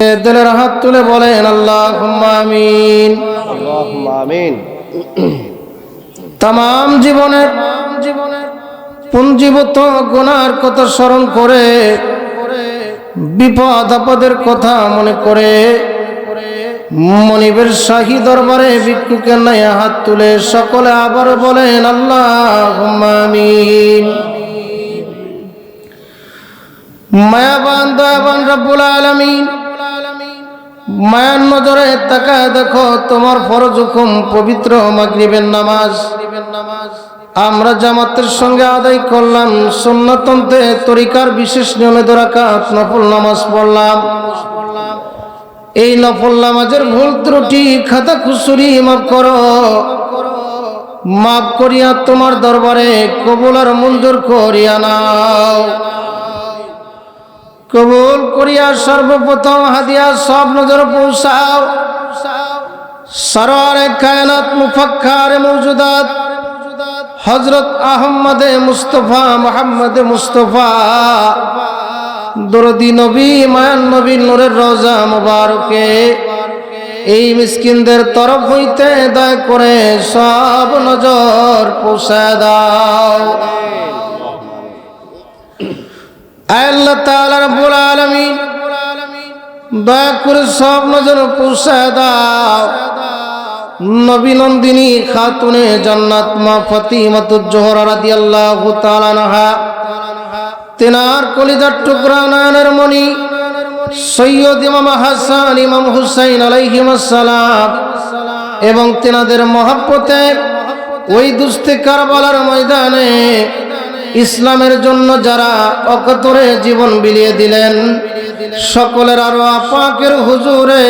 দিলের হাত তুলে বলেন আল্লাহ আমিন। আমিন। তাম জীবনের জীবনের পুঞ্জীভূত গুনার কথা স্মরণ করে বিপদ আপদের কথা মনে করে মনিবের শাহী দরবারে ভিক্ষুকে নাই হাত তুলে সকলে আবার বলেন আল্লাহ আমিন। মায়াবান দয়াবান রব্বুল আলমিন মায়ার নজরে তাকায় দেখো, তোমার ফরজ হুকুম পবিত্র মাগরিবের নামাজ। আমরা জামাতের সঙ্গে আদায় করলাম সুন্নতন্তে তরিকার বিশেষ নিয়মে দরাকাত নফল নামাজ পড়লাম। এই নফল নামাজের ভুল ত্রুটি, খাতা খুসুরি মাফ করো। মাফ করিয়া তোমার দরবারে কবুল আর মঞ্জুর করিয়া নাও। কবুল করিয়া সর্বপ্রথম হাদিয়া সব নজর পৌঁছাও। সরওয়ার কায়নাত মুফাক্কার মৌজুদাত। হজরত আহম্মদে মুস্তফা, মোহাম্মদ মুস্তফা। দরদি নবী, মায়ান নবী, নূরের রোজা মুবারকে। এই মিসকিনদের তরফ হইতে দয়া করে সব নজর পৌঁছায় দাও। খাতুনে তেনার টুকরা মণি সৈয়দ এবং তেনাদের মহাব্বতে ওই দুস্তে কারবালার ময়দানে ইসলামের জন্য যারা অকতরে জীবন বিলিয়ে দিলেন, সকলের আরও আপাকের হুজুরে,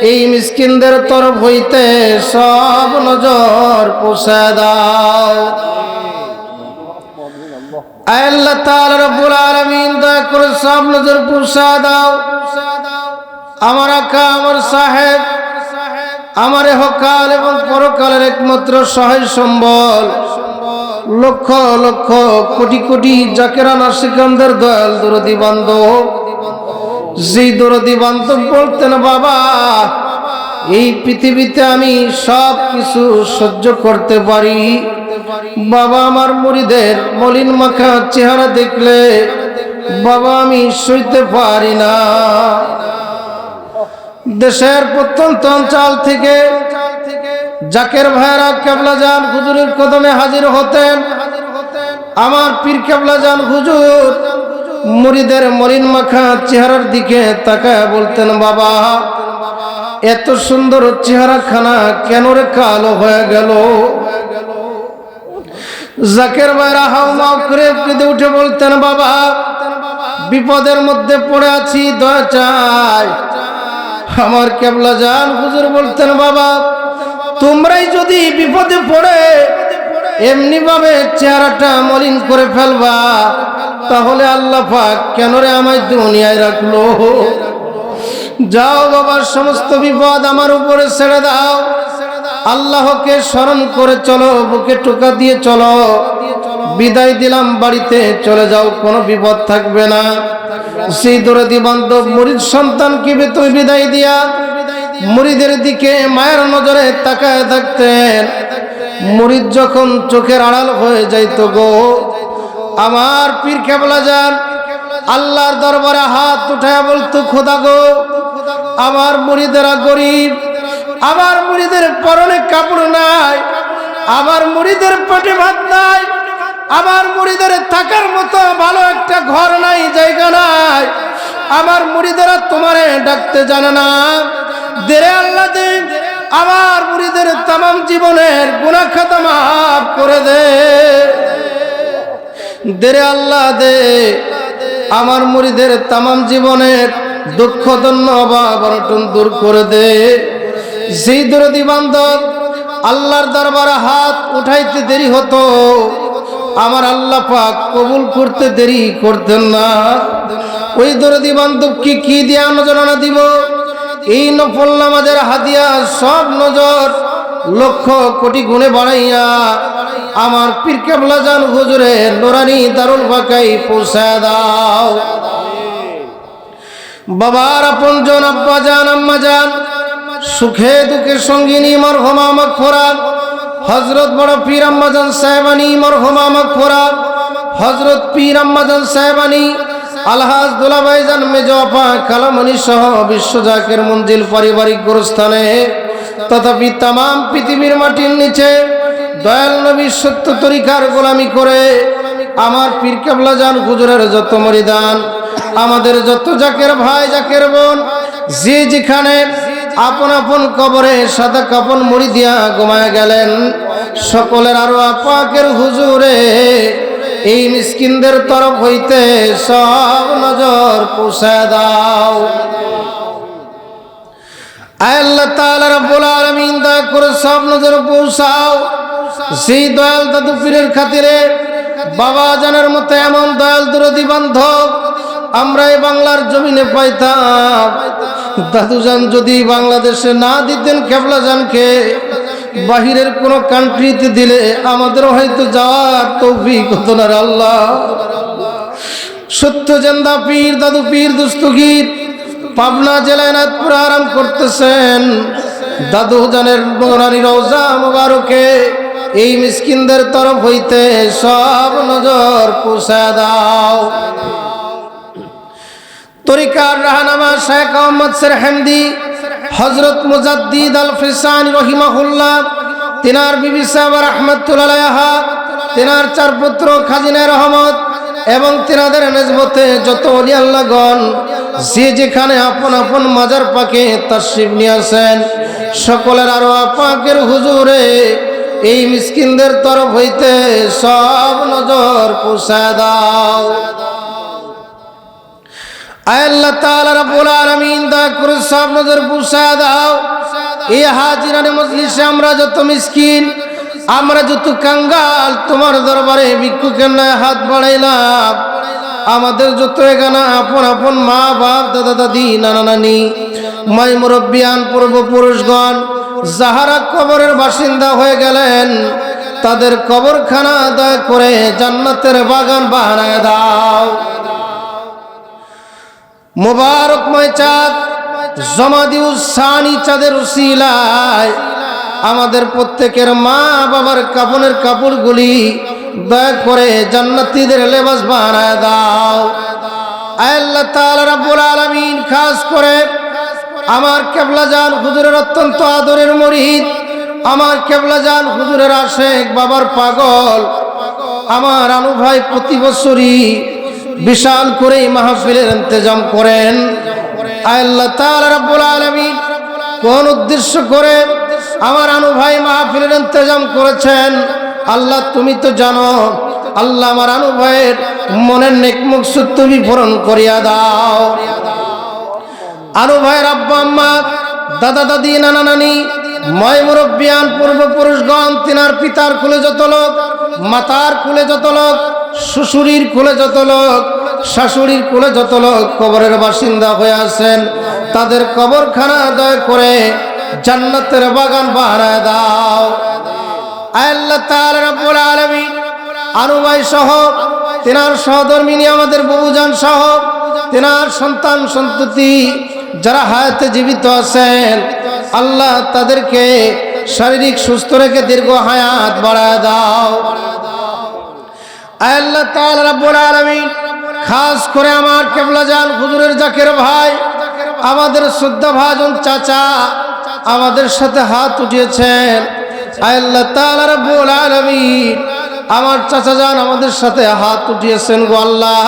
এই মিসকিনদের তরফ হইতে সব নজর পোষা দাও। করে আমার আকা, আমার সাহেব আমার হকাল এবং পরকালের একমাত্র সহায় সম্বল। লক্ষ লক্ষ কোটি কোটি জাকেরা নাসিকানদের দয়াল দরদি বান্ধব। যে দরদি বান্ধব বলতেন, বাবা, এই পৃথিবীতে আমি সব কিছু সহ্য করতে পারি। বাবা আমার মুড়িদের মলিন মাখা চেহারা দেখলে বাবা আমি সইতে পারি না। দেশের প্রত্যন্ত অঞ্চল থেকে জাকের ভাইরা কেবলা যান হুজুরের কদমে হাজির হতেন। আমার পীর কেবলা যান হুজুর মুড়িদের মরিন মাখা চেহারার দিকে তাকায় বলতেন, বাবা, এত সুন্দর চেহারা খানা কেন রে কালো হয়ে গেল? জাকের ভাইরা হাও মাও করে কেঁদে উঠে বলতেন, বাবা, বিপদের মধ্যে পড়ে আছি, দয়া চাই। আমার কেবলা যান হুজুর বলতেন, বাবা, তোমরাই যদি বিপদে পড়ে এমনি ভাবে চেহারাটা মলিন করে ফেলবা, তাহলে আল্লাহ পাক কেন রে আমায় দুনিয়ায় রাখল? যাও বাবার সমস্ত বিপদ আমার উপরে ছেড়ে দাও। আল্লাহকে স্মরণ করে চলো, বুকে টোকা দিয়ে চলো। বিদায় দিলাম, বাড়িতে চলে যাও, কোনো বিপদ থাকবে না। সেই দরদি বান্ধব মুরিদ সন্তানকে তুমি বিদায় দিয়া? মুরিদের দিকে মায়ের নজরে তাকায় থাকতেন। মুরিদ যখন চোখের আড়াল হয়ে যাইত গো, আমার পীর কেবলা যান, আল্লাহর দরবারে হাত উঠায় বলতো, খোদা গো, আমার মুরিদেরা গরিব, আমার মুরিদের পরনে কাপড় নাই, আমার মুরিদের পেটে ভাত নাই আমার মুড়িদের থাকার মতো ভালো একটা ঘর নাই, জায়গা নাই। আমার মুড়িদেরা তোমারে ডাকতে জানে না। দেরে আল্লাহ দে, আমার মুড়িদের তাম জীবনের গুণা খাতা মাফ করে দে। দেরে আল্লাহ দে, আমার মুড়িদের তাম জীবনের দুঃখ দন্য অভাব অনটন দূর করে দে। সেই দরদি বান্ধব আল্লাহর দরবারে হাত উঠাইতে দেরি হতো আমার আল্লাহ পাক কবুল করতে দেরি করতেন না। ওই দরদি বান্ধবকে কি দিয়া নজরানা দিব? এই নফল নামাজের হাদিয়া সব নজর লক্ষ কোটি গুণে বাড়াইয়া আমার পীর কেবলা জান হুজুরে নোরানি দারুল বাকাই পৌঁছায় দাও। বাবার আপন জন, আব্বা যান আম্মা যান সুখে দুঃখে সঙ্গিনী, মরহমা মকফরাত হজরত বড় পীর আম্মাজান সাহেবানি, মরহমা মকফরাত হজরত পীর আম্মাজান সাহেবানি, আলহাজ দুলাভাই জান মেজপা কালামণি সহ বিশ্ব জাকের মঞ্জিল পারিবারিক গোরস্থানে। তথাপি তাম পৃথিবীর মাটির নিচে দয়াল নবী সত্য তরিকার গোলামি করে আমার পীর কেবলা যান হুজুরের যত মরিদান, আমাদের যত জাকের ভাই, জাকের বোন, যে যেখানে আপন আপন কবরে সাদা কাপন মুড়ি দিয়া ঘুমায় গেলেন। সকলের আরও আপাকের হুজুরে, এই মিসকিনদের তরফ হইতে সব নজর পুষায় দাও। করে সব নজর পৌঁছাও। সেই দয়াল খাতিরে বাবা জানের মতো এমন দয়াল দুরদি বান্ধব আমরা এই বাংলার জমিনে পাইতাম। দাদুজান যদি বাংলাদেশে না দিতেন কেবলা জানকে বাহিরের কোন কান্ট্রিতে দিলে আমাদের হয়তো যাওয়ার তৌফিক হতো না আল্লাহ। সত্য জেন্দা পীর, দাদু পীর দুস্তগীর পাবনা জেলায় নাথপুর আরাম করতেছেন। দাদু জানের বনারি রওজা মুবারকে এই মিসকিনদের তরফ হইতে সব নজর পুষা দাও। তরিকার রাহানামা শেখ আহমদ সর হেমদি হজরত মুজাদ্দিদ আল ফিসানি রহিমাহুল্লাহ, তিনার বিবি সাহেব রহমতুল্লাহ তিনার চার পুত্র খাজিনা রহমত এবং তিনাদের নেজবতে যত অলি আল্লাহগণ যে যেখানে আপন আপন মাজার পাকে তাশরিফ নিয়েছেন সকলের আরও আপাকের হুজুরে এই মিসকিনদের তরফ হইতে সব নজর পুষা দাও। করে মজলিসে আমরা যত মিসকিন, আমরা যত কাঙ্গাল, তোমার দরবারে ভিক্ষুকের নয় হাত বাড়াইলাম। আমাদের যত এখানে আপন আপন মা বাপ, দাদা দাদি, নানা নানি, মাই মুরব্বিয়ান, পূর্বপুরুষগণ, যাহারা কবরের বাসিন্দা হয়ে গেলেন, তাদের কবরখানা দয়া করে জান্নাতের বাগান বানায় দাও। মোবারকময় চাঁদ জমাদিউসানি চাঁদের উসিলায়। আমাদের প্রত্যেকের মা বাবার কাপনের কাপড়গুলি দয়া করে জান্নাতীদের লেবাস বানায় দাও। আল্লাহ তাআলা রাব্বুল আলামিন, খাস করে আমার কেবলা জান হুজুরের অত্যন্ত আদরের মরিদ, আমার কেবলা জান হুজুরের আশেক বাবার পাগল, আমার আনু ভাই প্রতি বছরই বিশাল করে মাহফিলের ইন্তজাম করেন। আল্লাহ তাআলা রাব্বুল আলামিন কোন উদ্দেশ্য করে আমার আনু ভাই মাহফিলের ইন্তজাম করেছেন? আল্লাহ তুমি তো জানো, আল্লাহ আমার আনু ভাইয়ের মনের নেক মুকসুদ তুমি পূরণ করিয়া দাও। আনু ভাইয়ের আব্বা আম্মা, দাদা দাদি, নানা নানি, ময় মুরব্বিয়ান পূর্বপুরুষগণ, তিনার পিতার কুলে যত লোক, মাতার কুলে যত লোক শ্বশুরির কুলে যত লোক, শাশুড়ির কুলে যত লোক কবরের বাসিন্দা হয়ে আছেন, তাদের কবরখানা দয় করে জান্নাতের বাগান বানায় দাও। আল্লাহ তাআলা রাব্বুল আলামিন আনুবাই সহ, তিনার সহধর্মিনী আমাদের ববুজান সহ, তেনার সন্তান সন্ততি যারা হায়াতে জীবিত আছেন, আল্লাহ তাদেরকে শারীরিক সুস্থ রেখে দীর্ঘ হায়াত বাড়ায় দাও। আল্লাহ তাআলা রাব্বুল আলামিন, খাস করে আমার কেবলা জান হুজুরের জাকের ভাই, আমাদের শ্রদ্ধা ভাজন চাচা, আমাদের সাথে হাত উঠিয়েছেন। আল্লাহ তাআলা রাব্বুল আলামিন, আমার চাচা জান আমাদের সাথে হাত উঠিয়েছেন গো আল্লাহ।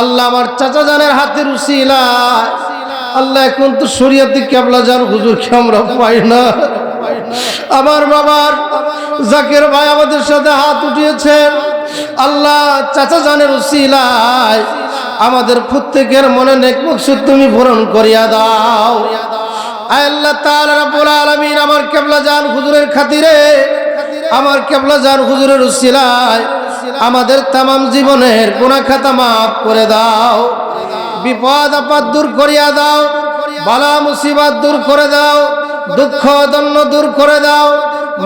আল্লাহ আমার চাচা জানের হাতের উসিলা আল্লাহ এখন তো শরীয়তি কেবলা জান হুজুরকে আমরা পাই না। আমার বাবার জাকের ভাই আমাদের সাথে হাত উঠিয়েছেন। আল্লাহ চাচা জানের উসিলায় আমাদের প্রত্যেকের মনে নেক মকসুদ তুমি পূরণ করিয়া দাও। আল্লাহ তাআলা রাব্বুল আলামিন, আমার কেবলা জান হুজুরের খাতিরে, আমার কেবলা জান হুজুরের উসিলায় আমাদের তামাম জীবনের গুনাহ খাতা মাফ করে দাও। বিপদ, আপদ দূর করিয়া দাও, বালা মুসিবত দূর করে দাও, দুঃখ দন্য দূর করে দাও,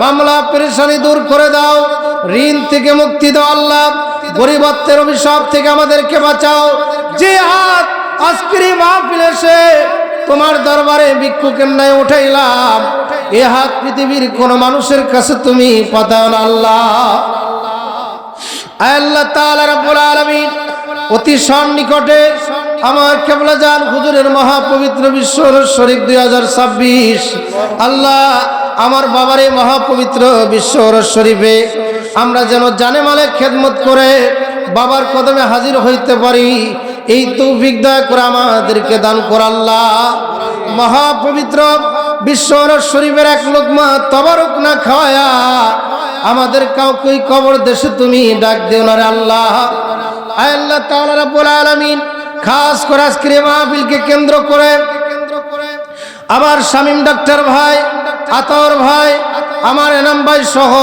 মামলা, পেরেশানি দূর করে দাও ঋণ থেকে মুক্তি দাও আল্লাহ। গরিবত্বের অভিশাপ থেকে আমাদেরকে বাঁচাও। যে হাত আজকের মাহফিল এসে তোমার দরবারে ভিক্ষু কেমনায় উঠাইলাম, এ হাত পৃথিবীর কোন মানুষের কাছে তুমি পাতাও না আল্লাহ। আল্লাহ তাআলা রাব্বুল আলামিন, অতি আমার কেবলা জান হুজুরের মহাপবিত্র বিশ্ব শরীফ দুই হাজার ছাব্বিশ। আল্লাহ আমার বাবার মহাপবিত্র বিশ্ব শরীফে আমরা যেন জানে মালে খেদমত করে বাবার কদমে হাজির হইতে পারি। এই তৌফিক দয়া করে আমাদেরকে দান কর আল্লাহ। মহাপবিত্র বিশ্ব শরীফের এক লোকমা তবারক না খাওয়া আমাদের কাউকে কবর দেশে তুমি ডাক দিও না আল্লাহ। আল্লাহ তাআলা রাব্বুল আলামিন, খাস করে আজকের মাহফিলকে কেন্দ্র করে আমার শামীম ডাক্তার ভাই আতর ভাই, আমার এনাম ভাই সহ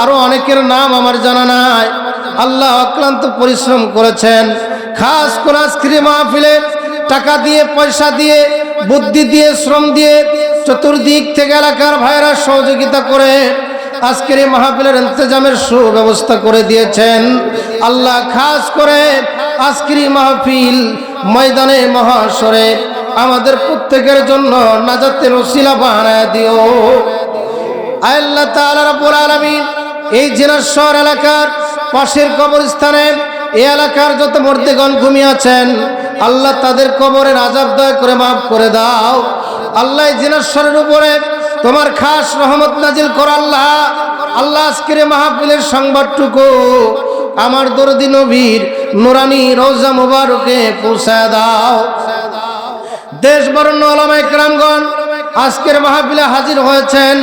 আরও অনেকের নাম আমার জানা নাই। আল্লাহ অক্লান্ত পরিশ্রম করেছেন। খাস করে আজকের এই মাহফিলে টাকা দিয়ে, পয়সা দিয়ে, বুদ্ধি দিয়ে, শ্রম দিয়ে চতুর্দিক থেকে এলাকার ভাইরা সহযোগিতা করে আজকের এই মাহফিলের ইন্তজামের সুব্যবস্থা করে দিয়েছেন। আল্লাহ খাস করে আজকের মাহফিল ময়দানে মহাসরে আমাদের প্রত্যেকের জন্য নাজাতের ওসিলা বানায় দিও। আল্লাহ তাআলা রাব্বুল আলামিন এই জেনাশ্বর এলাকার পাশের কবরস্থানে এই এলাকার যত মূর্তিগণ ঘুমিয়ে আছেন, আল্লাহ তাদের কবরের আজাব দয়া করে মাফ করে দাও। আল্লাহ এই জেনাশ্বরের উপরে তোমার খাস রহমত নাজিল কর আল্লাহ। আল্লাহ আজকের মাহফিলের সংবাদটুকু আমার দরদি নবীর নুরানি রোজা মুবারকে পৌঁছায় দাও। দেশ বরণ্য ওলামা একরামগণ আজকের মাহফিলে হাজির হয়েছেন।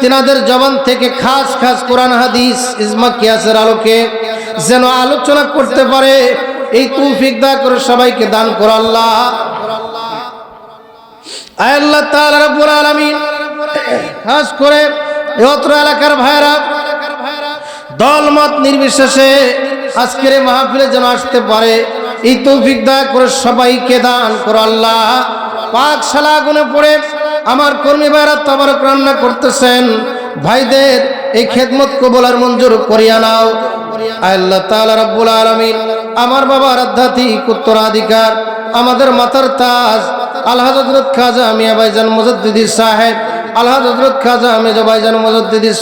তিনাদের জবান থেকে খাস খাস কোরআন হাদিস ইজমা কিয়াসের আলোকে যেন আলোচনা করতে পারে। এই তৌফিক দয়া করে সবাইকে দান কর আল্লাহ। আল্লাহ তাআলা রাব্বুল আলামিন। খাস করে অত্র এলাকার ভাইরা দলমত নির্বিশেষে আজকের মাহফিলে যেন আসতে পারে। এই তৌফিক দয়া করে সবাইকে দান করো আল্লাহ। পাক শালা গুনে পড়ে আমার কর্মী ভাইরা তবারক রান্না করতেছেন। ভাইদের এই খেদমত কবলার মঞ্জুর করিয়া নাও। আল্লাহ তাআলা রাব্বুল আলামিন আমার বাবার আধ্যাত্মিক উত্তরাধিকার, আমাদের মাথার তাজ আল্লাহ হযরত খাজা মিয়া ভাইজান মুজাদ্দিদি সাহেব আল্লাহ হযরত খাজা মেজো ভাইজান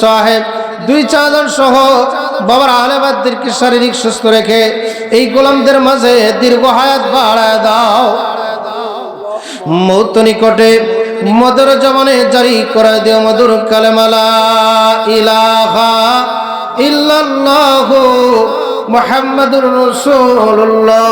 সাহেব, দুই চারজন সহ বাবার আহলেবাদদেরকে শারীরিক সুস্থ রেখে এই গোলামদের মাঝে দীর্ঘ হায়াত বাড়ায় দাও। মৌত নিকটে মধুর জমানে জারি করে দিও মধুর কালেমালা ইলাহা ইল্লাল্লাহু মুহাম্মাদুর রাসূলুল্লাহ।